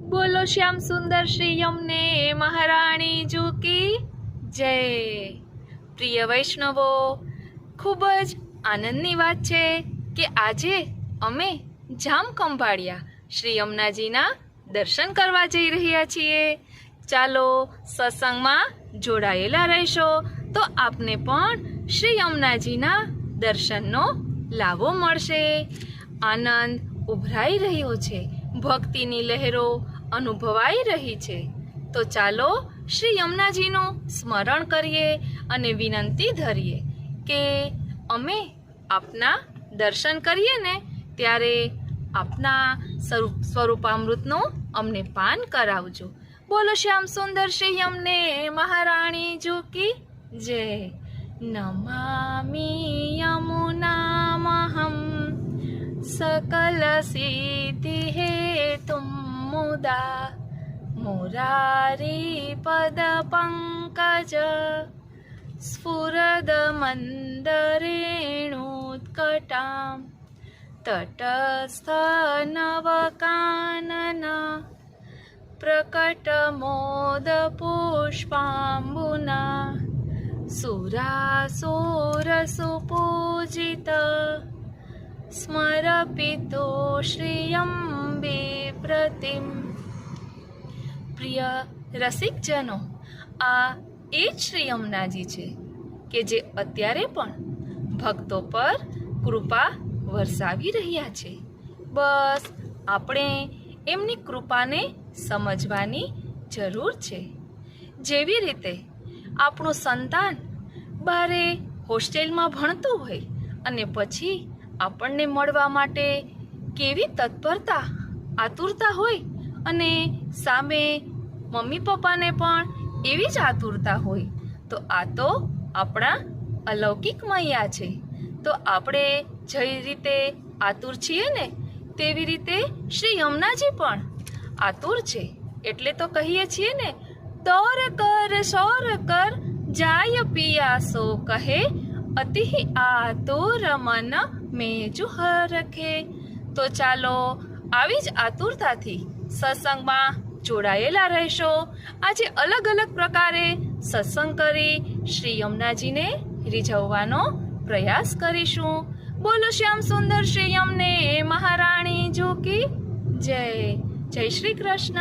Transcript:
બોલો શ્યામ સુંદર શ્રી અમને મહારાણી જુકી જય. પ્રિય વૈષ્ણવો, ખૂબ જ આનંદની વાત છે કે આજે અમે જામ કંભાળિયા શ્રી અમનાજીના દર્શન કરવા જઈ રહ્યા છીએ. ચાલો સત્સંગમાં જોડાયેલા રહેશો તો આપને પણ શ્રી અમનાજીના દર્શનનો લાભો મળશે. આનંદ ઉભરાઈ રહ્યો છે. ભક્તિની લહેરો અનુભવાઈ રહી છે તો ચાલો શ્રી યમુનાજીનું સ્મરણ કરીએ અને વિનંતી ધરીએ કે અમે આપના દર્શન કરીએ ને ત્યારે આપના સ્વરૂપ સ્વરૂપામૃતનું અમને પાન કરાવજો બોલો શ્યામ સુંદર શ્રી યમને મહારાણી જુકી જય નમામિ યમુનામહમ सकल सिद्धि हेतुं मुदा मुरारीपदपङ्कज स्फुरदमन्दरेणोत्कटां तटस्थनवकानन प्रकटमोदपुष्पाम्बुना सुरासूरसुपूजित स्मरपितो श्रियम्बि પ્રતિમ પ્રિય રસિકજનો, આ એ જ શ્રી યમુનાજી છે કે જે અત્યારે પણ ભક્તો પર કૃપા વરસાવી રહ્યા છે. બસ આપણે એમની કૃપાને સમજવાની જરૂર છે. જેવી રીતે આપણું સંતાન બારે હોસ્ટેલમાં ભણતું હોય અને પછી આપણને મળવા માટે કેવી તત્પરતા આતુરતા હોય અને સામે મમ્મી પપ્પાને પણ એવી જ આતુરતા હોય. તો આ તો આપણા અલૌકિક મૈયા છે. તો આપણે જે રીતે આતુર છીએ ને, તેવી રીતે શ્રી યમુનાજી પણ આતુર છે. એટલે તો કહીએ છીએ ને, તોર કર સૌર કર, જાય પિયાસો કહે અતિ આતુર મન મેજુ હરખે. તો ચાલો આવી જ આતુરતાથી સત્સંગમાં જોડાયેલા રહેશો. આજે અલગ અલગ પ્રકારે સત્સંગ કરી શ્રી યમુનાજીને રીઝવવાનો પ્રયાસ કરીશું. બોલો શ્યામ સુંદર શ્રી યમને મહારાણી જોકી જય જય શ્રી કૃષ્ણ.